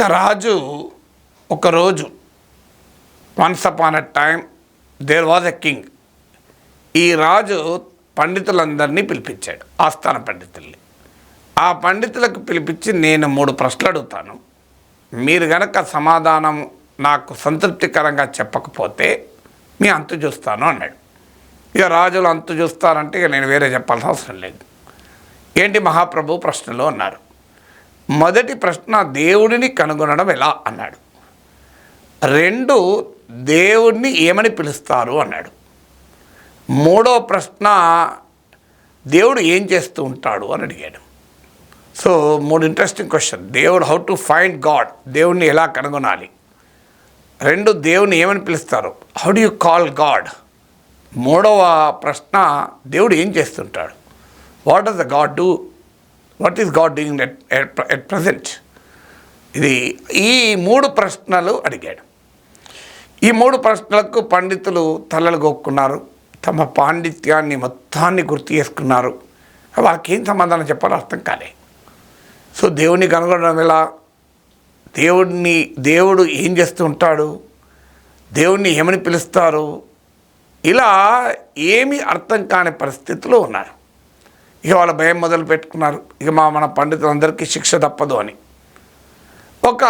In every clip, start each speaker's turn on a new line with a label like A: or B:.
A: ఒక రాజు ఒకరోజు once upon a time there was a king ఈ రాజు పండితులందరినీ పిలిపించాడు ఆస్థాన పండితుల్ని. ఆ పండితులకు పిలిపించి నేను మూడు ప్రశ్నలు అడుగుతాను. మీరు గనక సమాధానం నాకు సంతృప్తికరంగా చెప్పకపోతే మీ అంతు చూస్తాను అన్నాడు. ఇక రాజులు అంతు చూస్తారంటే ఇక నేను వేరే చెప్పాల్సిన అవసరం లేదు. ఏంటి మహాప్రభు ప్రశ్నలు అన్నారు? మొదటి ప్రశ్న దేవుడిని కనుగొనడం ఎలా? అన్నాడు. రెండు దేవుడిని ఏమని పిలుస్తారు? అన్నాడు. మూడో ప్రశ్న దేవుడు ఏం చేస్తూ ఉంటాడు? అని అడిగాడు. సో మూడు ఇంట్రెస్టింగ్ క్వశ్చన్ దేవుడు హౌ టు ఫైండ్ గాడ్ దేవుడిని ఎలా కనుగొనాలి? రెండు దేవుని ఏమని పిలుస్తారు? How do you call God మూడవ ప్రశ్న దేవుడు ఏం చేస్తుంటాడు? What does the God do what is God doing at at present ఇది ఈ మూడు ప్రశ్నలు అడిగాడు. ఈ మూడు ప్రశ్నలకు పండితులు తలలు గొక్కున్నారు. తమ పాండిత్యాన్ని మొత్తాన్ని గుర్తు చేసుకున్నారు. వాళ్ళకి ఏం సమాధానం చెప్పాలో అర్థం కాలే. సో దేవుని కనుగొనడం ఎలా? దేవుడిని దేవుడు ఏం చేస్తూ ఉంటాడు? దేవుణ్ణి ఏమని పిలుస్తారు? ఇలా ఏమీ అర్థం కాని పరిస్థితిలో ఉన్నారు. ఇక వాళ్ళ భయం మొదలు పెట్టుకున్నారు. ఇక మా మన పండితులందరికీ శిక్ష తప్పదు అని. ఒక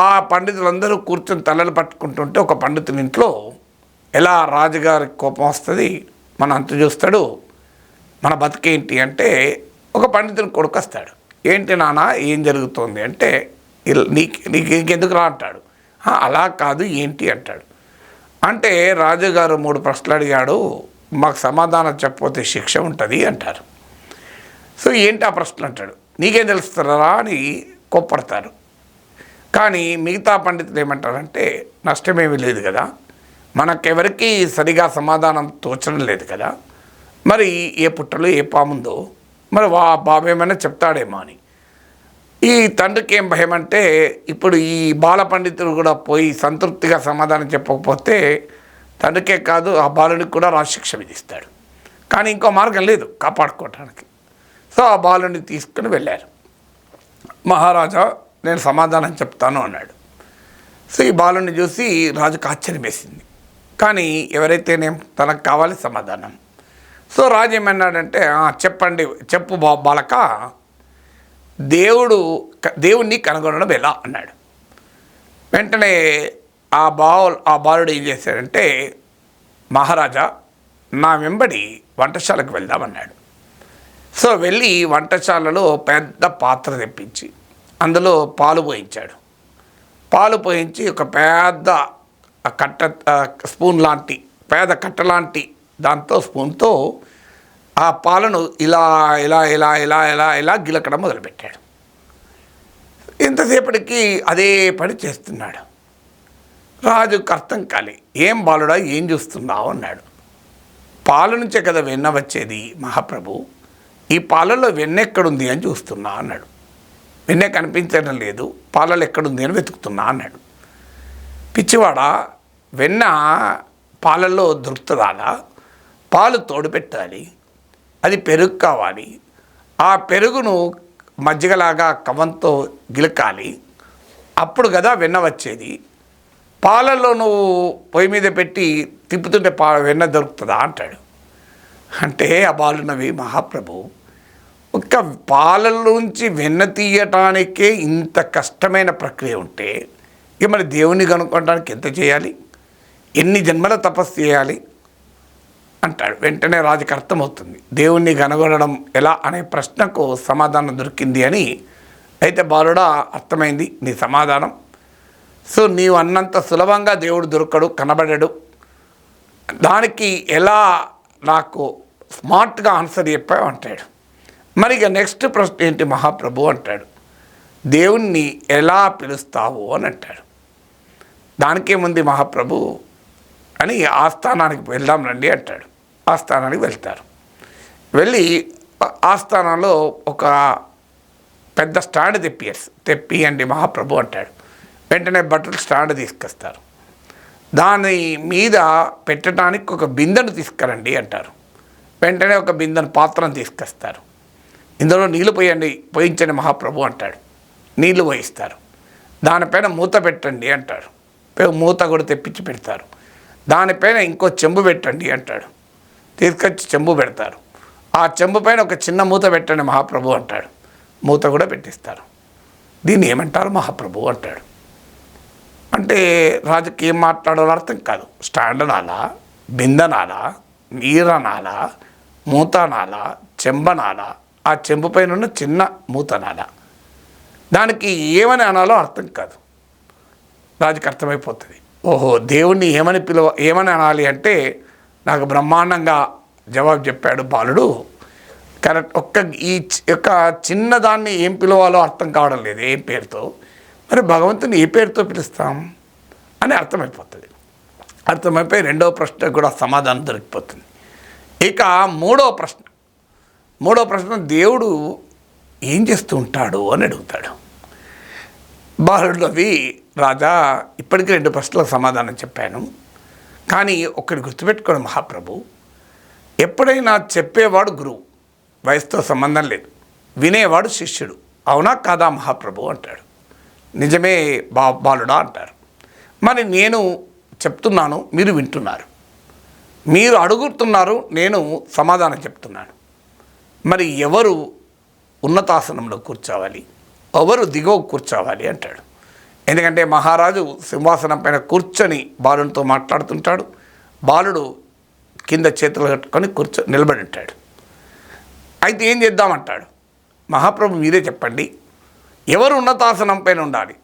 A: ఆ పండితులందరూ కూర్చొని తలలు పట్టుకుంటుంటే ఒక పండితుని ఇంట్లో ఎలా రాజుగారికి కోపం వస్తుంది? మన అంత చూస్తాడు. మన బతికేంటి అంటే ఒక పండితుని కొడుకు వస్తాడు ఏంటి నాన్న ఏం జరుగుతోంది అంటే నీకు నీకు ఇంకెందుకు రా అంటాడు. అలా కాదు ఏంటి అంటాడు. అంటే రాజుగారు మూడు ప్రశ్నలు అడిగాడు. మాకు సమాధానం చెప్పకపోతే శిక్ష ఉంటుంది అంటారు. సో ఏంటి ఆ ప్రశ్నలు అంటాడు. నీకేం తెలుస్తారా అని కోప్పడతారు కానీ మిగతా పండితులు ఏమంటారంటే నష్టమేమీ లేదు కదా. మనకెవరికి సరిగా సమాధానం తోచడం లేదు కదా. మరి ఏ పుట్టలో ఏ పాముందో మరి వా బాబు ఏమైనా చెప్తాడేమో అని. ఈ తండ్రికి ఏం భయం అంటే ఇప్పుడు ఈ బాల పండితుడు కూడా పోయి సంతృప్తిగా సమాధానం చెప్పకపోతే తండ్రికే కాదు ఆ బాలుడికి కూడా రాశిక్ష విధిస్తాడు. కానీ ఇంకో మార్గం లేదు కాపాడుకోవటానికి. సో ఆ బాలుని తీసుకుని వెళ్ళారు. మహారాజా నేను సమాధానం చెప్తాను అన్నాడు. సో ఈ బాలుని చూసి రాజుకు ఆశ్చర్యం వేసింది కానీ ఎవరైతేనే తనకు కావాలి సమాధానం. సో రాజు ఏమన్నాడంటే చెప్పండి చెప్పు బా బాలక దేవుడు క- దేవుణ్ణి కనుగొనడం ఎలా? అన్నాడు. వెంటనే ఆ బావు ఆ బాలుడు ఏం చేశాడంటే మహారాజా నా వెంబడి వంటశాలకు వెళ్దామన్నాడు సో వెళ్ళి వంటశాలలో పెద్ద పాత్ర తెప్పించి అందులో పాలు పోయించాడు. పాలు పోయించి ఒక పెద్ద కట్ట స్పూన్ లాంటి పేద కట్ట లాంటి దాంతో స్పూన్తో ఆ పాలను ఇలా ఇలా ఇలా ఇలా ఇలా ఇలా గిలకడం మొదలుపెట్టాడు. ఇంతసేపటికి అదే పని చేస్తున్నాడు. రాజు అర్థం కాలి ఏం బాలుడా ఏం చూస్తున్నావు? అన్నాడు. పాల నుంచే కదా వెన్న వచ్చేది మహాప్రభు. ఈ పాలలో వెన్నెక్కడుంది అని చూస్తున్నా అన్నాడు. వెన్నె కనిపించడం లేదు పాలలో ఎక్కడుంది అని వెతుకుతున్నా అన్నాడు. పిచ్చివాడ వెన్న పాలల్లో దొరుకుతుందా? పాలు తోడు పెట్టాలి అది పెరుగు కావాలి ఆ పెరుగును మజ్జిగలాగా కవంతో గిలకాలి అప్పుడు కదా వెన్న వచ్చేది. పాలల్లో నువ్వు పొయ్యి మీద పెట్టి తిప్పుతుంటే పా వెన్న దొరుకుతుందా? అంటాడు. అంటే ఆ మహాప్రభు ఒక్క పాలలోంచి వెన్న తీయటానికే ఇంత కష్టమైన ప్రక్రియ ఉంటే ఇక మరి దేవుని కనుక్కోవడానికి ఎంత చేయాలి? ఎన్ని జన్మల తపస్సు చేయాలి? అంటాడు. వెంటనే రాజుకి అర్థమవుతుంది. దేవుణ్ణి కనుగొనడం ఎలా అనే ప్రశ్నకు సమాధానం దొరికింది అని అయితే బాలుడా అర్థమైంది. నీ సమాధానం. సో నీవు అన్నంత సులభంగా దేవుడు దొరకడు కనబడడు. దానికి ఎలా నాకు స్మార్ట్గా ఆన్సర్ చెప్పావు అంటాడు. మరి ఇక నెక్స్ట్ ప్రశ్న ఏంటి మహాప్రభు అంటాడు. దేవుణ్ణి ఎలా పిలుస్తావు అని అంటాడు. దానికేముంది మహాప్రభు అని ఆస్థానానికి వెళ్దాం రండి అంటాడు. ఆస్థానానికి వెళ్తారు. వెళ్ళి ఆస్థానంలో ఒక పెద్ద స్టాండ్ తెప్పియర్స్ తెప్పియండి మహాప్రభు అంటాడు. వెంటనే బట్టలు స్టాండ్ తీసుకొస్తారు. దాని మీద పెట్టడానికి ఒక బిందెను తీసుకురండి అంటారు. వెంటనే ఒక బిందెను పాత్రను తీసుకొస్తారు. ఇందులో నీళ్ళు పోయండి పోయించండి మహాప్రభు అంటాడు. నీళ్ళు పోయిస్తారు. దానిపైన మూత పెట్టండి అంటాడు. మూత కూడా తెప్పించి పెడతారు. దానిపైన ఇంకో చెంబు పెట్టండి అంటాడు. తీసుకొచ్చి చెంబు పెడతారు. ఆ చెంబు పైన ఒక చిన్న మూత పెట్టండి మహాప్రభు అంటాడు. మూత కూడా పెట్టిస్తారు. దీన్ని ఏమంటారు మహాప్రభు అంటాడు. అంటే రాజుకి ఏం మాట్లాడాలో అర్థం కాదు. స్టాండ్ అనాలా బిందనాలా నీరనాలా మూతనాలా చెంబనాలా ఆ చెంబు పైన ఉన్న చిన్న మూతనాలా దానికి ఏమని అనాలో అర్థం కాదు. రాజుకి అర్థమైపోతుంది. ఓహో దేవుణ్ణి ఏమని పిలువ ఏమని అనాలి అంటే నాకు బ్రహ్మాండంగా జవాబు చెప్పాడు బాలుడు. కరెక్ట్ ఒక్క ఈ చి- యొక్క చిన్నదాన్ని ఏం పిలవాలో అర్థం కావడం లేదు ఏం పేరుతో. మరి భగవంతుని ఏ పేరుతో పిలుస్తాం అని అర్థమైపోతుంది. అర్థమైపోయి రెండవ ప్రశ్న కూడా సమాధానం దొరికిపోతుంది. ఇక మూడవ ప్రశ్న. మూడవ ప్రశ్న దేవుడు ఏం చేస్తూ ఉంటాడు అని అడుగుతాడు. బాలుడవి రాజా ఇప్పటికీ రెండు ప్రశ్నలకు సమాధానం చెప్పాను. కానీ ఒక్కటి గుర్తుపెట్టుకోండి మహాప్రభు. ఎప్పుడైనా చెప్పేవాడు గురువు. వయసుతో సంబంధం లేదు. వినేవాడు శిష్యుడు. అవునా కాదా మహాప్రభు అంటాడు. నిజమే బా బాలుడా అంటారు. మరి నేను చెప్తున్నాను మీరు వింటున్నారు. మీరు అడుగుతున్నారు నేను సమాధానం చెప్తున్నాను. మరి ఎవరు ఉన్నతాసనంలో కూర్చోవాలి? ఎవరు దిగువ కూర్చోవాలి అంటాడు. ఎందుకంటే మహారాజు సింహాసనం పైన కూర్చొని బాలునితో మాట్లాడుతుంటాడు. బాలుడు కింద చేతులు కట్టుకొని కూర్చో నిలబడి ఉంటాడు. అయితే ఏం చేద్దామంటాడు? మహాప్రభు మీరే చెప్పండి. ఎవరు ఉన్నతాసనం పైన ఉండాలి?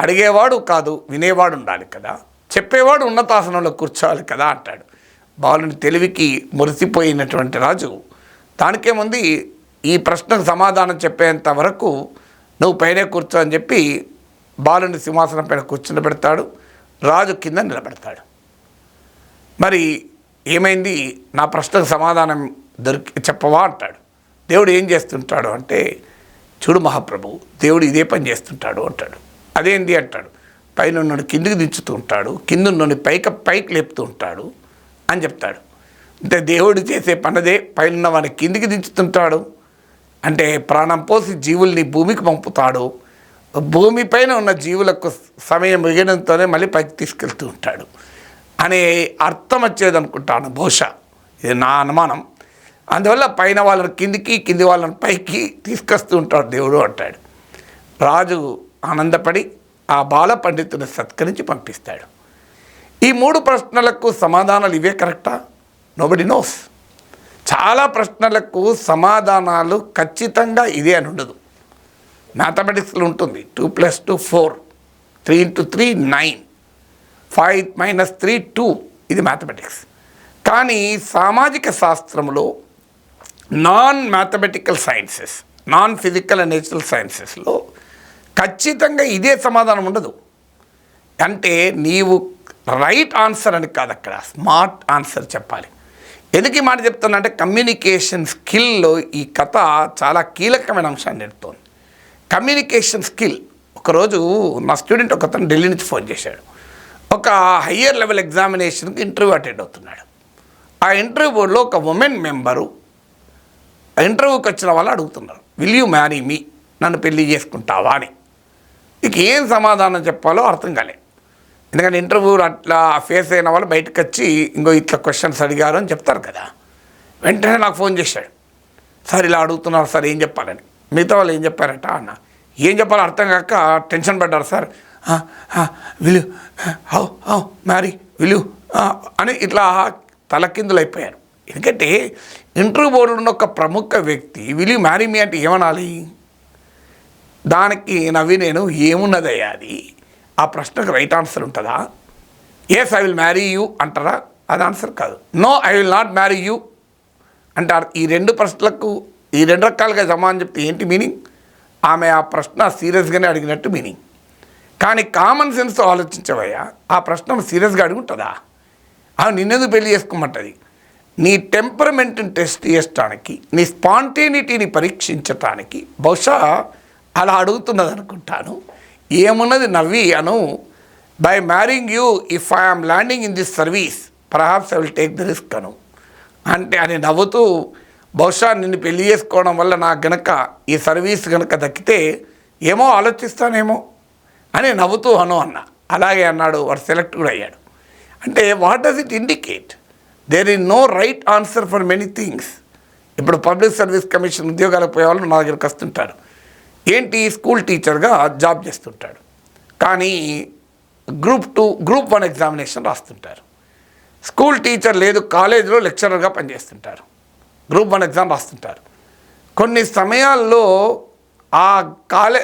A: అడిగేవాడు కాదు వినేవాడు ఉండాలి కదా. చెప్పేవాడు ఉన్నతాసనంలో కూర్చోవాలి కదా అంటాడు. బాలుని తెలివికి మురిసిపోయినటువంటి రాజు. దానికేముంది ఈ ప్రశ్నకు సమాధానం చెప్పేంత వరకు నువ్వు పైనే కూర్చో అని చెప్పి బాలుని సింహాసనం పైన కూర్చుని పెడతాడు రాజు కింద నిలబెడతాడు. మరి ఏమైంది? నా ప్రశ్నకు సమాధానం దొరికి చెప్పవా అంటాడు. దేవుడు ఏం చేస్తుంటాడు అంటే చూడు మహాప్రభు దేవుడు ఇదే పని చేస్తుంటాడు అంటాడు. అదేంది అంటాడు? పైన ఉన్నోడిని కిందికి దించుతూ ఉంటాడు కింద ఉన్నోడిని పైకి పైకి లేపుతూ ఉంటాడు అని చెప్తాడు. అంటే దేవుడు చేసే పనదే పైన ఉన్న వాడిని కిందికి దించుతుంటాడు. అంటే ప్రాణం పోసి జీవుల్ని భూమికి పంపుతాడు. భూమిపైన ఉన్న జీవులకు సమయం మిగడంతోనే మళ్ళీ పైకి తీసుకెళ్తూ ఉంటాడు. అనే అర్థం వచ్చేది అనుకుంటాను బహుశా. ఇది నా అనుమానం. అందువల్ల పైన వాళ్ళని కిందికి కింది వాళ్ళని పైకి తీసుకొస్తూ ఉంటాడు దేవుడు అంటాడు. రాజు ఆనందపడి ఆ బాల పండితుని సత్కరించి పంపిస్తాడు. ఈ మూడు ప్రశ్నలకు సమాధానాలు ఇవే కరెక్టా? నోబడి నోస్ చాలా ప్రశ్నలకు సమాధానాలు ఖచ్చితంగా ఇదే అని ఉండదు. మ్యాథమెటిక్స్లో ఉంటుంది. Two plus two four three into three nine five minus three two ఇది మ్యాథమెటిక్స్ కానీ సామాజిక శాస్త్రంలో non mathematical sciences non physical and natural సైన్సెస్లో ఖచ్చితంగా ఇదే సమాధానం ఉండదు. అంటే నీవు రైట్ ఆన్సర్ అని కాదు అక్కడ. స్మార్ట్ ఆన్సర్ చెప్పాలి. ఎందుకు ఈ మాట చెప్తున్నా అంటే కమ్యూనికేషన్ స్కిల్లో ఈ కథ చాలా కీలకమైన అంశాన్ని నేర్పుతోంది. కమ్యూనికేషన్ స్కిల్ ఒకరోజు నా స్టూడెంట్ ఒక అతను ఢిల్లీ నుంచి ఫోన్ చేశాడు. ఒక హయ్యర్ లెవెల్ ఎగ్జామినేషన్కి ఇంటర్వ్యూ అటెండ్ అవుతున్నాడు. ఆ ఇంటర్వ్యూలో ఒక ఉమెన్ మెంబరు ఇంటర్వ్యూకి వచ్చిన వాళ్ళు అడుగుతున్నారు విల్ యూ మ్యారీ మీ నన్ను పెళ్ళి చేసుకుంటావా? అని. ఇక ఏం సమాధానం చెప్పాలో అర్థం కాలే. ఎందుకంటే ఇంటర్వ్యూ అట్లా ఫేస్ అయిన వాళ్ళు బయటకు వచ్చి ఇంకో ఇట్లా క్వశ్చన్స్ అడిగారు అని చెప్తారు కదా. వెంటనే నాకు ఫోన్ చేశాడు. సార్ ఇలా అడుగుతున్నారు సార్ ఏం చెప్పాలని? మిగతా వాళ్ళు ఏం చెప్పారట? అన్న. ఏం చెప్పాలో అర్థం కాక టెన్షన్ పడ్డారు సార్. విలు హౌ హౌ మ్యారీ విలు అని ఇట్లా తలకిందులు అయిపోయారు. ఎందుకంటే ఇంటర్వ్యూ బోర్డులో ఉన్న ఒక ప్రముఖ వ్యక్తి విలి మ్యారీ మీ? అంటే ఏమనాలి? దానికి నవ్వి నేను ఏమున్నదయ్యా అది? ఆ ప్రశ్నకు రైట్ ఆన్సర్ ఉంటుందా? Yes I will marry you అంటారా? అది ఆన్సర్ కాదు. No I will not marry you అంటారు. ఈ రెండు ప్రశ్నలకు ఈ రెండు రకాలుగా సమానం చెప్తే ఏంటి మీనింగ్? ఆమె ఆ ప్రశ్న సీరియస్గానే అడిగినట్టు మీనింగ్. కానీ కామన్ సెన్స్తో ఆలోచించవయ్యా ఆ ప్రశ్న సీరియస్గా అడుగుంటుందా? ఆమె నిన్నెందుకు పెళ్ళి చేసుకోమంటది నీ టెంపరమెంట్ని టెస్ట్ చేయటానికి నీ స్పాంటేనిటీని పరీక్షించటానికి బహుశా అలా అడుగుతున్నది అనుకుంటాను. ఏమున్నది నవ్వి అను by marrying you if I'm landing in this service perhaps I will take the risk అను. అంటే అని నవ్వుతూ బహుశా నిన్ను పెళ్ళి చేసుకోవడం వల్ల నాకు గనక ఈ సర్వీస్ గనక దక్కితే ఏమో ఆలోచిస్తానేమో అని నవ్వుతూ అను అన్న. అలాగే అన్నాడు వాడు సెలెక్ట్ కూడా అయ్యాడు. అంటే what does it indicate there is no right answer for many things ఇప్పుడు పబ్లిక్ సర్వీస్ కమిషన్ ఉద్యోగాలకు పోయే వాళ్ళు నా దగ్గరికి వస్తుంటారు ఏంటి? స్కూల్ టీచర్గా జాబ్ చేస్తుంటాడు. కానీ group two group one examination రాస్తుంటారు. School teacher లేదు కాలేజీలో లెక్చరర్గా పనిచేస్తుంటారు. గ్రూప్ వన్ ఎగ్జామ్ రాస్తుంటారు. కొన్ని సమయాల్లో ఆ కాలే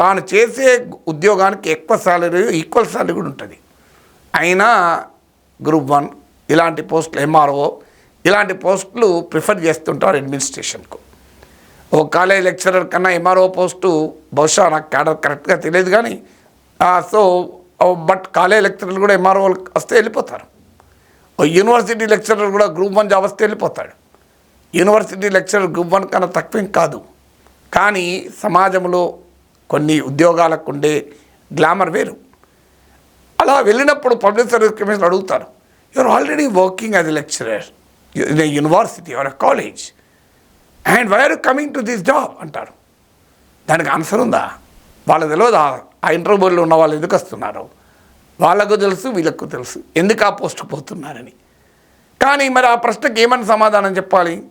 A: తాను చేసే ఉద్యోగానికి ఎక్కువ శాలరీ ఈక్వల్ శాలరీ కూడా ఉంటుంది. అయినా గ్రూప్ వన్ ఇలాంటి పోస్టులు ఎంఆర్ఓ ఇలాంటి పోస్టులు ప్రిఫర్ చేస్తుంటారు అడ్మినిస్ట్రేషన్కు. ఓ కాలేజ్ లెక్చరర్ కన్నా ఎంఆర్ఓ పోస్టు బహుశా నాకు క్యాడర్ కరెక్ట్గా తెలియదు కానీ సో బట్ కాలేజ్ లెక్చరర్లు కూడా ఎంఆర్ఓ వస్తే వెళ్ళిపోతారు. యూనివర్సిటీ లెక్చరర్ కూడా గ్రూప్ వన్ జాబ్ వస్తే వెళ్ళిపోతాడు. యూనివర్సిటీ లెక్చరర్ గ్రూప్ వన్ కన్నా తక్కువేం కాదు. కానీ సమాజంలో కొన్ని ఉద్యోగాలకు ఉండే గ్లామర్ వేరు. అలా వెళ్ళినప్పుడు పబ్లిక్ సర్వీస్ కమిషన్ అడుగుతారు you're already working as a lecturer in a university or a college and why're coming to this job అంటారు. దానికి ఆన్సర్ ఉందా? వాళ్ళకి తెలియదు ఆ- ఇంటర్వ్యూలో ఉన్న వాళ్ళు ఎందుకు వస్తున్నారు? వాళ్ళకు తెలుసు వీళ్ళకు తెలుసు. ఎందుకు ఆ పోస్ట్కి పోతున్నారని. కానీ మరి ఆ ప్రశ్నకి ఏమని సమాధానం చెప్పాలి?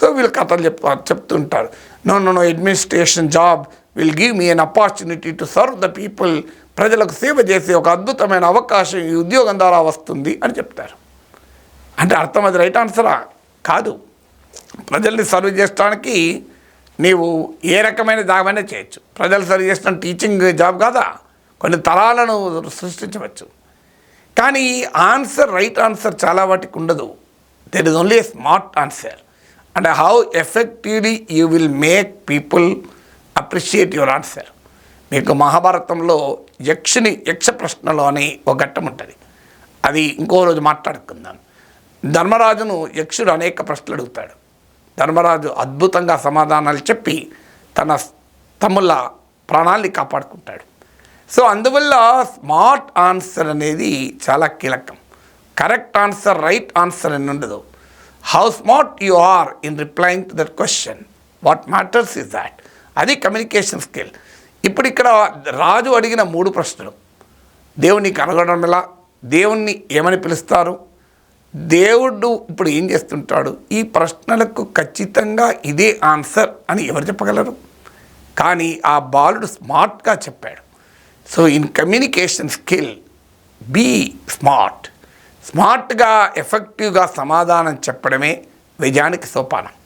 A: సో వీళ్ళు కథలు చెప్తా చెప్తుంటారు. No no no administration job will give me an opportunity to serve the people ప్రజలకు సేవ చేసే ఒక అద్భుతమైన అవకాశం ఈ ఉద్యోగం ద్వారా వస్తుంది అని చెప్తారు. అంటే అర్థం అది రైట్ ఆన్సరా? కాదు. ప్రజల్ని సర్వ్ చేయడానికి నీవు ఏ రకమైన జాబ్ అయినా చేయొచ్చు. ప్రజలు సర్వ్ చేసిన టీచింగ్ జాబ్ కాదా? కొన్ని తరాలను సృష్టించవచ్చు. కానీ ఆన్సర్ రైట్ ఆన్సర్ చాలా వాటికి ఉండదు. There is only a smart answer and how effectively you will make people appreciate your answer మీకు మహాభారతంలో యక్షుని యక్ష ప్రశ్నలో అని ఒక ఘట్టం ఉంటుంది. అది ఇంకో రోజు మాట్లాడుకుందాం. ధర్మరాజును యక్షుడు అనేక ప్రశ్నలు అడుగుతాడు. ధర్మరాజు అద్భుతంగా సమాధానాలు చెప్పి తన తమ్ముళ్ళ ప్రాణాల్ని కాపాడుకుంటాడు. సో అందువల్ల స్మార్ట్ ఆన్సర్ అనేది చాలా కీలకం. కరెక్ట్ ఆన్సర్ రైట్ ఆన్సర్ అని ఉండదు. How smart you are in replying to that question what matters is that అది కమ్యూనికేషన్ స్కిల్. ఇప్పుడు ఇక్కడ రాజు అడిగిన మూడు ప్రశ్నలు. దేవుని కనుగొనడం ఎలా? దేవుణ్ణి ఏమని పిలుస్తారు? దేవుడు ఇప్పుడు ఏం చేస్తుంటాడు? ఈ ప్రశ్నలకు ఖచ్చితంగా ఇదే ఆన్సర్ అని ఎవరు చెప్పగలరు? కానీ ఆ బాలుడు స్మార్ట్గా చెప్పాడు. So in communication skill be smart. స్మార్ట్గా ఎఫెక్టివ్గా సమాధానం చెప్పడమే విజయానికి సోపానం.